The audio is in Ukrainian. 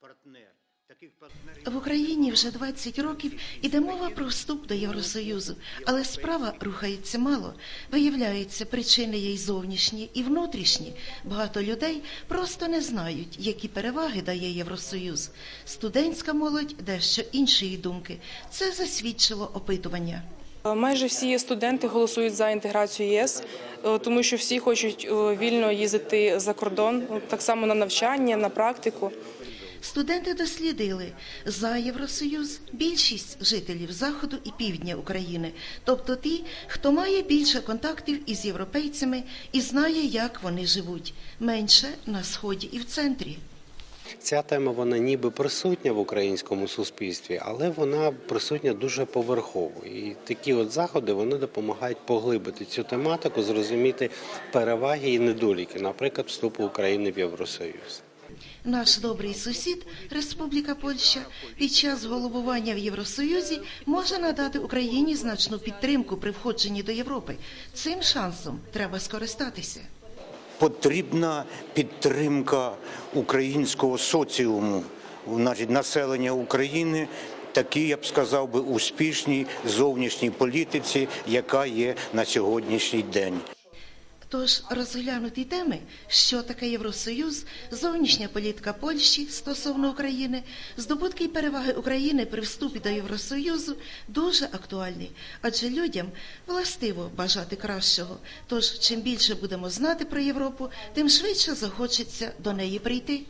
партнер. Таких партнерів В Україні вже 20 років іде мова про вступ до Євросоюзу, але справа рухається мало. Виявляється, причини є й зовнішні, і внутрішні. Багато людей просто не знають, які переваги дає Євросоюз. Студентська молодь дещо іншої думки. Це засвідчило опитування. Майже всі студенти голосують за інтеграцію ЄС, е, тому що всі хочуть е, вільно їздити за кордон, ну, так само на навчання, на практику. Студенти дослідили за Євросоюз більшість жителів заходу і півдня України, тобто ті, хто має більше контактів із європейцями і знає, як вони живуть, менше на сході і в центрі. Ця тема вона ніби присутня в українському суспільстві, але вона присутня дуже поверхово. І такі от заходи вони допомагають поглибити цю тематику, зрозуміти переваги і недоліки, наприклад, вступу України в Євросоюз. Наш добрий сусід, Республіка Польща, під час головування в Євросоюзі може надати Україні значну підтримку при входженні до Європи. Цим шансом треба скористатися. потрібна підтримка українського соціуму, населення України. Такій, я б сказав би, успішній зовнішній політиці, яка є на сьогоднішній день. Тож розглянуті теми, що таке Євросоюз, зовнішня політика Польщі стосовно України, здобутки і переваги України при вступі до Євросоюзу дуже актуальні, адже людям властиво бажати кращого. Тож, чим більше будемо знати про Європу, тим швидше захочеться до неї прийти.